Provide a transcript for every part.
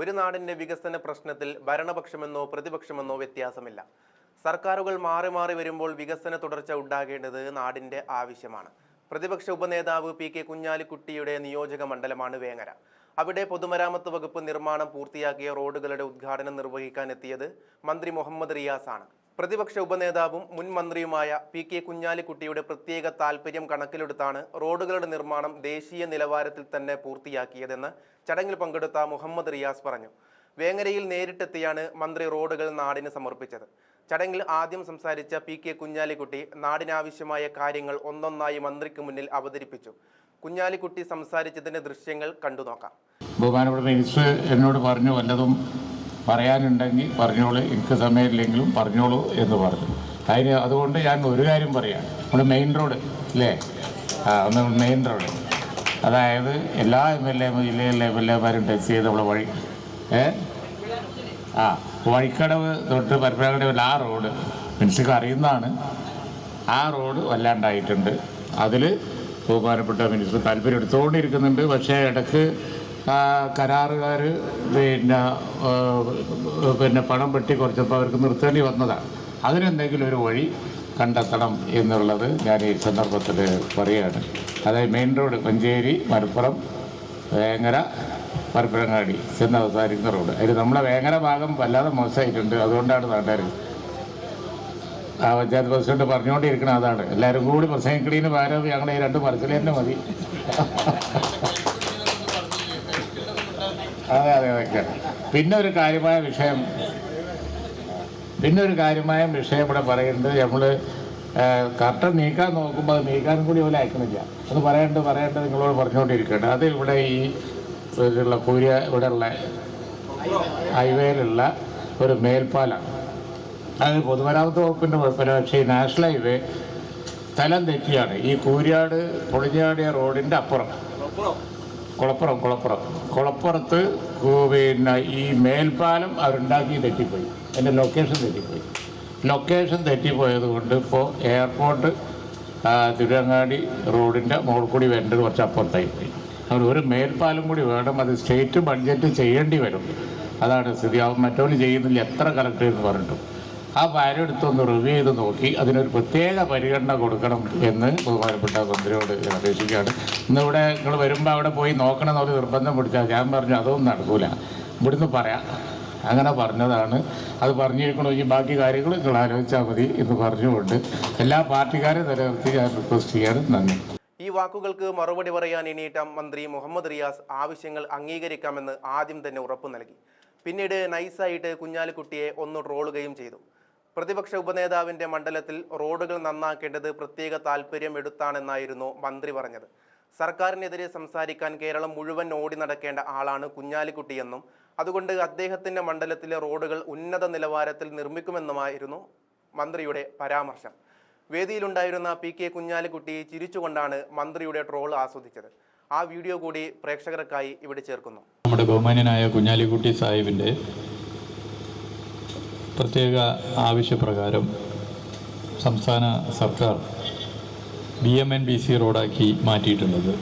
ഒരു നാടിന്റെ വികസന പ്രശ്നത്തിൽ ഭരണപക്ഷമെന്നോ പ്രതിപക്ഷമെന്നോ വ്യത്യാസമില്ല. സർക്കാരുകൾ മാറി മാറി വരുമ്പോൾ വികസന തുടർച്ച ഉണ്ടാകേണ്ടത് നാടിന്റെ ആവശ്യമാണ്. പ്രതിപക്ഷ ഉപനേതാവ് പി കെ കുഞ്ഞാലിക്കുട്ടിയുടെ നിയോജക മണ്ഡലമാണ് വേങ്ങര. അവിടെ പൊതുമരാമത്ത് വകുപ്പ് നിർമ്മാണം പൂർത്തിയാക്കിയ റോഡുകളുടെ ഉദ്ഘാടനം നിർവഹിക്കാൻ എത്തിയത് മന്ത്രി മുഹമ്മദ് റിയാസ് ആണ് പ്രതിപക്ഷ ഉപനേതാവും മുൻ മന്ത്രിയുമായ പി കെ കുഞ്ഞാലിക്കുട്ടിയുടെ പ്രത്യേക താൽപര്യം കണക്കിലെടുത്താണ് റോഡുകളുടെ നിർമ്മാണം ദേശീയ നിലവാരത്തിൽ തന്നെ പൂർത്തിയാക്കിയതെന്ന് ചടങ്ങിൽ പങ്കെടുത്ത മുഹമ്മദ് റിയാസ് പറഞ്ഞു. വേങ്ങരയിൽ നേരിട്ടെത്തിയാണ് മന്ത്രി റോഡുകൾ നാടിന് സമർപ്പിച്ചത്. ചടങ്ങിൽ ആദ്യം സംസാരിച്ച പി കെ കുഞ്ഞാലിക്കുട്ടി നാടിനാവശ്യമായ കാര്യങ്ങൾ ഒന്നൊന്നായി മന്ത്രിക്ക് മുന്നിൽ അവതരിപ്പിച്ചു. കുഞ്ഞാലിക്കുട്ടി സംസാരിച്ചതിന്റെ ദൃശ്യങ്ങൾ കണ്ടു നോക്കാം. ബഹുമാനപ്പെട്ട മിനിസ്റ്റർ എന്നോട് പറഞ്ഞു വല്ലതും പറയാനുണ്ടെങ്കിൽ പറഞ്ഞോളൂ എനിക്ക് സമയമില്ലെങ്കിലും പറഞ്ഞോളൂ എന്ന് പറഞ്ഞു. അതിന് അതുകൊണ്ട് ഞാൻ ഒരു കാര്യം പറയാം. നമ്മുടെ മെയിൻ റോഡ് അല്ലേ ആ മെയിൻ റോഡ്. അതായത് എല്ലാ എം എൽ എ ജില്ലയിലെ എം എൽ എമാരും ടച്ച് ചെയ്ത് നമ്മളെ വഴി ഏ? ആ വഴിക്കടവ് തൊട്ട് പരപ്പനകടവിൽ ആ റോഡ് മിനിസ്റ്റർക്ക് അറിയുന്നതാണ്. ആ റോഡ് വല്ലാണ്ടായിട്ടുണ്ട്. അതിൽ ബഹുമാനപ്പെട്ട മിനിസ്റ്റർ താല്പര്യം എടുത്തുകൊണ്ടിരിക്കുന്നുണ്ട് പക്ഷേ ഇടയ്ക്ക് കരാറുകാർ പിന്നെ പിന്നെ പണം വെട്ടി കുറച്ചപ്പോൾ അവർക്ക് നിർത്തേണ്ടി വന്നതാണ്. അതിനെന്തെങ്കിലും ഒരു വഴി കണ്ടെത്തണം എന്നുള്ളത് ഞാൻ ഈ സന്ദർഭത്തിൽ പറയുകയാണ്. അതായത് മെയിൻ റോഡ് മഞ്ചേരി മലപ്പുറം വേങ്ങര പരപ്പിലങ്ങാടി ചെന്ന് അവസാനിക്കുന്ന റോഡ്. അതിൽ നമ്മളെ വേങ്ങര ഭാഗം വല്ലാതെ മോശമായിട്ടുണ്ട്. അതുകൊണ്ടാണ് നാട്ടുകാർ ആ പഞ്ചായത്ത് പ്രസിഡന്റ് പറഞ്ഞുകൊണ്ടിരിക്കണം അതാണ്. എല്ലാവരും കൂടി പ്രസംഗിക്കണീന് പകരം ഞങ്ങളെ ഈ രണ്ട് പറച്ചിൽ തന്നെ മതി. അതെ അതെ അതൊക്കെ പിന്നെ ഒരു കാര്യമായ വിഷയം പിന്നെ ഒരു കാര്യമായ വിഷയം ഇവിടെ പറയുന്നത് നമ്മൾ കർട്ടൻ നീക്കാൻ നോക്കുമ്പോൾ അത് നീക്കാനും കൂടി പോലെ അയക്കുന്നില്ല അത് പറയേണ്ടത് പറയേണ്ടത് നിങ്ങളോട് പറഞ്ഞുകൊണ്ടിരിക്കേണ്ട അത് ഇവിടെ ഈ ഉള്ള കൂരിയ ഉള്ള ഹൈവേയിലുള്ള ഒരു മേൽപ്പാലം. അത് പൊതുമരാമത്ത് വകുപ്പിന്റെ കുഴപ്പമില്ല പക്ഷേ ഈ നാഷണൽ ഹൈവേ സ്ഥലം തെറ്റിയാണ്. ഈ കൂരിയാട് പൊളിഞ്ഞാടിയ റോഡിന്റെ അപ്പുറം. കുളപ്പുറം കുളപ്പുറം. കുളപ്പുറത്ത് പിന്നെ ഈ മേൽപ്പാലം അവരുണ്ടാക്കി തെറ്റിപ്പോയി. എന്റെ ലൊക്കേഷൻ തെറ്റിപ്പോയി. ലൊക്കേഷൻ തെറ്റിപ്പോയത് കൊണ്ട് ഇപ്പോൾ എയർപോർട്ട് തിരുവങ്ങാടി റോഡിന്റെ മുകളിൽ കൂടി വരേണ്ടത് കുറച്ച് അപ്പുറത്തായി പോയി അവർ ഒരു മേൽപ്പാലം കൂടി വേണം അത് സ്റ്റേറ്റ് ബഡ്ജറ്റ് ചെയ്യേണ്ടി വരും. അതാണ് സ്ഥിതി. അവൻ മറ്റവർ ചെയ്യുന്നില്ല. എത്ര കളക്ടർ എന്ന് പറഞ്ഞിട്ടും. ആ ഭാര്യ എടുത്തൊന്ന് റിവ്യൂ ചെയ്ത് നോക്കി. അതിനൊരു പ്രത്യേക പരിഗണന കൊടുക്കണം എന്ന് ബഹുമാനപ്പെട്ട മന്ത്രിയോട് അപേക്ഷിക്കുകയാണ്. ഇന്നിവിടെ നിങ്ങൾ വരുമ്പോൾ അവിടെ പോയി നോക്കണം എന്നൊരു നിർബന്ധം പിടിച്ചാൽ ഞാൻ പറഞ്ഞു അതൊന്നും നടക്കൂല. ഇവിടുന്ന് പറയാം. അങ്ങനെ പറഞ്ഞതാണ്. അത് പറഞ്ഞിരിക്കണമെങ്കിൽ ബാക്കി കാര്യങ്ങൾ നിങ്ങൾ ആലോചിച്ചാൽ മതി എന്ന് പറഞ്ഞുകൊണ്ട് എല്ലാ പാർട്ടിക്കാരെ നിലനിർത്തി ഞാൻ റിക്വസ്റ്റ് ചെയ്യാനും നന്ദി. ഈ വാക്കുകൾക്ക് മറുപടി പറയാൻ ഇനിയിട്ട മന്ത്രി മുഹമ്മദ് റിയാസ് ആവശ്യങ്ങൾ അംഗീകരിക്കാമെന്ന് ആദ്യം തന്നെ ഉറപ്പു നൽകി. പിന്നീട് നൈസായിട്ട് കുഞ്ഞാലിക്കുട്ടിയെ ഒന്ന് ട്രോളുകയും ചെയ്തു. പ്രതിപക്ഷ ഉപനേതാവിന്റെ മണ്ഡലത്തിൽ റോഡുകൾ നന്നാക്കേണ്ടത് പ്രത്യേക താല്പര്യം എടുത്താണെന്നായിരുന്നു മന്ത്രി പറഞ്ഞത്. സർക്കാരിനെതിരെ സംസാരിക്കാൻ കേരളം മുഴുവൻ ഓടി നടക്കേണ്ട ആളാണ് കുഞ്ഞാലിക്കുട്ടിയെന്നും അതുകൊണ്ട് അദ്ദേഹത്തിന്റെ മണ്ഡലത്തിലെ റോഡുകൾ ഉന്നത നിലവാരത്തിൽ നിർമ്മിക്കുമെന്നുമായിരുന്നു മന്ത്രിയുടെ പരാമർശം. വേദിയിലുണ്ടായിരുന്ന പി കെ കുഞ്ഞാലിക്കുട്ടി ചിരിച്ചുകൊണ്ടാണ് മന്ത്രിയുടെ ട്രോൾ ആസ്വദിച്ചത്. ആ വീഡിയോ കൂടി പ്രേക്ഷകർക്കായി ഇവിടെ ചേർക്കുന്നു. നമ്മുടെ ബഹുമാന്യനായ കുഞ്ഞാലിക്കുട്ടി സാഹിബിന്റെ പ്രത്യേക ആവശ്യപ്രകാരം സംസ്ഥാന സർക്കാർ B M and B C റോഡാക്കി മാറ്റിയിട്ടുള്ളത്.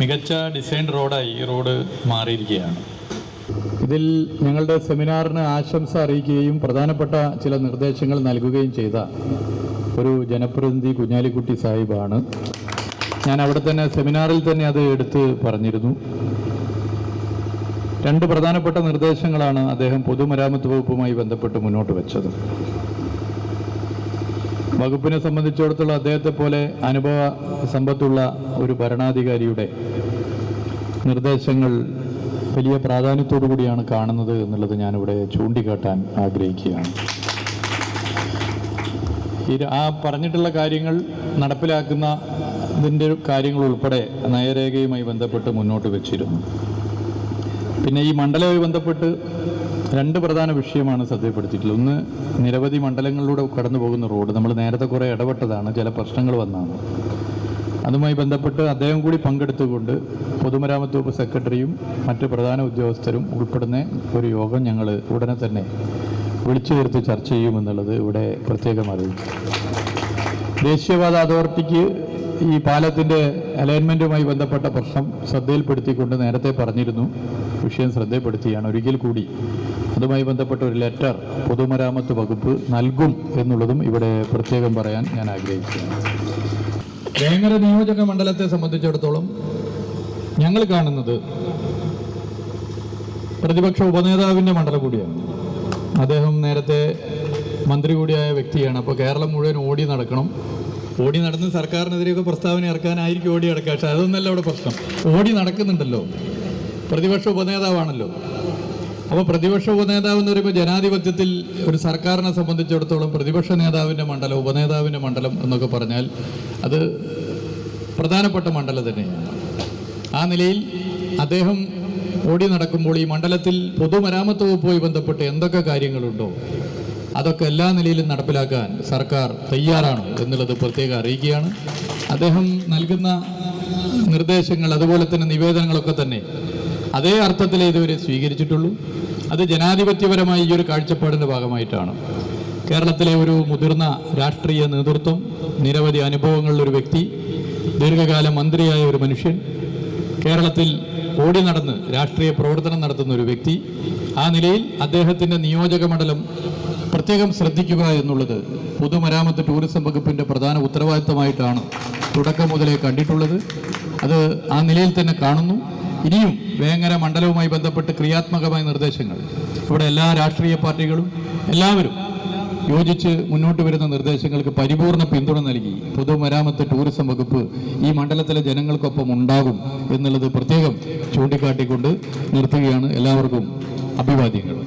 മികച്ച ഡിസൈൻ റോഡായി ഈ റോഡ് മാറിയിരിക്കുകയാണ്. ഇതിൽ ഞങ്ങളുടെ സെമിനാറിന് ആശംസ അറിയിക്കുകയും പ്രധാനപ്പെട്ട ചില നിർദ്ദേശങ്ങൾ നൽകുകയും ചെയ്ത ഒരു ജനപ്രതിനിധി കുഞ്ഞാലിക്കുട്ടി സാഹിബാണ്. ഞാൻ അവിടെ തന്നെ സെമിനാറിൽ തന്നെ അത് എടുത്ത് പറഞ്ഞിരുന്നു. രണ്ട് പ്രധാനപ്പെട്ട നിർദ്ദേശങ്ങളാണ് അദ്ദേഹം പൊതുമരാമത്ത് വകുപ്പുമായി ബന്ധപ്പെട്ട് മുന്നോട്ട് വെച്ചത്. വകുപ്പിനെ സംബന്ധിച്ചിടത്തോളം അദ്ദേഹത്തെ പോലെ അനുഭവ സമ്പത്തുള്ള ഒരു ഭരണാധികാരിയുടെ നിർദ്ദേശങ്ങൾ വലിയ പ്രാധാന്യത്തോടു കൂടിയാണ് കാണുന്നത് എന്നുള്ളത് ഞാനിവിടെ ചൂണ്ടിക്കാട്ടാൻ ആഗ്രഹിക്കുകയാണ്. ആ പറഞ്ഞിട്ടുള്ള കാര്യങ്ങൾ നടപ്പിലാക്കുന്ന ഇതിന്റെ കാര്യങ്ങൾ ഉൾപ്പെടെ നയരേഖയുമായി ബന്ധപ്പെട്ട് മുന്നോട്ട് വെച്ചിരുന്നു. പിന്നെ ഈ മണ്ഡലവുമായി ബന്ധപ്പെട്ട് രണ്ട് പ്രധാന വിഷയമാണ് ശ്രദ്ധപ്പെടുത്തിയിട്ടുള്ളത് ഒന്ന് നിരവധി മണ്ഡലങ്ങളിലൂടെ കടന്നു പോകുന്ന റോഡ്. നമ്മൾ നേരത്തെ കുറേ ഇടപെട്ടതാണ്. ചില പ്രശ്നങ്ങൾ വന്നാണ്. അതുമായി ബന്ധപ്പെട്ട് അദ്ദേഹം കൂടി പങ്കെടുത്തുകൊണ്ട് പൊതുമരാമത്ത് വകുപ്പ് സെക്രട്ടറിയും മറ്റ് പ്രധാന ഉദ്യോഗസ്ഥരും ഉൾപ്പെടുന്ന ഒരു യോഗം ഞങ്ങൾ ഉടനെ തന്നെ വിളിച്ചു ചേർത്ത് ചർച്ച ചെയ്യുമെന്നുള്ളത് ഇവിടെ പ്രത്യേകം അറിയിച്ചു. ദേശീയപാത അതോറിറ്റിക്ക് ഈ പാലത്തിന്റെ അലൈൻമെന്റുമായി ബന്ധപ്പെട്ട പ്രശ്നം ശ്രദ്ധയിൽപ്പെടുത്തിക്കൊണ്ട് നേരത്തെ പറഞ്ഞിരുന്നു. വിഷയം ശ്രദ്ധയിൽപ്പെടുത്തിയാണ്. ഒരിക്കൽ കൂടി അതുമായി ബന്ധപ്പെട്ട ഒരു ലെറ്റർ പൊതുമരാമത്ത് വകുപ്പ് നൽകും എന്നുള്ളതും ഇവിടെ പ്രത്യേകം പറയാൻ ഞാൻ ആഗ്രഹിക്കുന്നു. വേങ്ങര നിയോജക മണ്ഡലത്തെ സംബന്ധിച്ചിടത്തോളം ഞങ്ങൾ കാണുന്നത് പ്രതിപക്ഷ ഉപനേതാവിന്റെ മണ്ഡലം കൂടിയാണ്. അദ്ദേഹം നേരത്തെ മന്ത്രി കൂടിയായ വ്യക്തിയാണ്. അപ്പോൾ കേരളം മുഴുവൻ ഓടി നടക്കണം. ഓടി നടന്ന് സർക്കാരിനെതിരെയൊക്കെ പ്രസ്താവന ഇറക്കാനായിരിക്കും ഓടി നടക്കുക. പക്ഷെ അതൊന്നല്ല അവിടെ പ്രശ്നം. ഓടി നടക്കുന്നുണ്ടല്ലോ. പ്രതിപക്ഷ ഉപനേതാവാണല്ലോ. അപ്പോൾ പ്രതിപക്ഷ ഉപനേതാവ് എന്ന് പറയുമ്പോൾ ജനാധിപത്യത്തിൽ ഒരു സർക്കാരിനെ സംബന്ധിച്ചിടത്തോളം പ്രതിപക്ഷ നേതാവിന്റെ മണ്ഡലം ഉപനേതാവിന്റെ മണ്ഡലം എന്നൊക്കെ പറഞ്ഞാൽ അത് പ്രധാനപ്പെട്ട മണ്ഡലം തന്നെയാണ്. ആ നിലയിൽ അദ്ദേഹം ഓടി നടക്കുമ്പോൾ ഈ മണ്ഡലത്തിൽ പൊതുമരാമത്ത് വകുപ്പുമായി ബന്ധപ്പെട്ട് എന്തൊക്കെ കാര്യങ്ങളുണ്ടോ അതൊക്കെ എല്ലാ നിലയിലും നടപ്പിലാക്കാൻ സർക്കാർ തയ്യാറാണ് എന്നുള്ളത് പ്രത്യേകം അറിയിക്കുകയാണ്. അദ്ദേഹം നൽകുന്ന നിർദ്ദേശങ്ങൾ അതുപോലെ തന്നെ നിവേദനങ്ങളൊക്കെ തന്നെ അതേ അർത്ഥത്തിലേ ഇതുവരെ സ്വീകരിച്ചിട്ടുള്ളൂ. അത് ജനാധിപത്യപരമായി ഈ ഒരു കാഴ്ചപ്പാടിന്റെ ഭാഗമായിട്ടാണ്. കേരളത്തിലെ ഒരു മുതിർന്ന രാഷ്ട്രീയ നേതൃത്വം നിരവധി അനുഭവങ്ങളുള്ള ഒരു വ്യക്തി ദീർഘകാല മന്ത്രിയായ ഒരു മനുഷ്യൻ കേരളത്തിൽ ഓടി നടന്ന് രാഷ്ട്രീയ പ്രവർത്തനം നടത്തുന്ന ഒരു വ്യക്തി. ആ നിലയിൽ അദ്ദേഹത്തിന്റെ നിയോജക മണ്ഡലം പ്രത്യേകം ശ്രദ്ധിക്കുക എന്നുള്ളത് പൊതുമരാമത്ത് ടൂറിസം വകുപ്പിന്റെ പ്രധാന ഉത്തരവാദിത്തമായിട്ടാണ് തുടക്കം മുതലേ കണ്ടിട്ടുള്ളത്. അത് ആ നിലയിൽ തന്നെ കാണുന്നു. ഇനിയും വേങ്ങര മണ്ഡലവുമായി ബന്ധപ്പെട്ട് ക്രിയാത്മകമായ നിർദ്ദേശങ്ങൾ. ഇവിടെ എല്ലാ രാഷ്ട്രീയ പാർട്ടികളും എല്ലാവരും യോജിച്ച് മുന്നോട്ട് വരുന്ന നിർദ്ദേശങ്ങൾക്ക് പരിപൂർണ പിന്തുണ നൽകി പൊതുമരാമത്ത് ടൂറിസം വകുപ്പ് ഈ മണ്ഡലത്തിലെ ജനങ്ങൾക്കൊപ്പം ഉണ്ടാകും എന്നുള്ളത് പ്രത്യേകം ചൂണ്ടിക്കാട്ടിക്കൊണ്ട് നിർത്തുകയാണ് എല്ലാവർക്കും അഭിവാദ്യങ്ങൾ.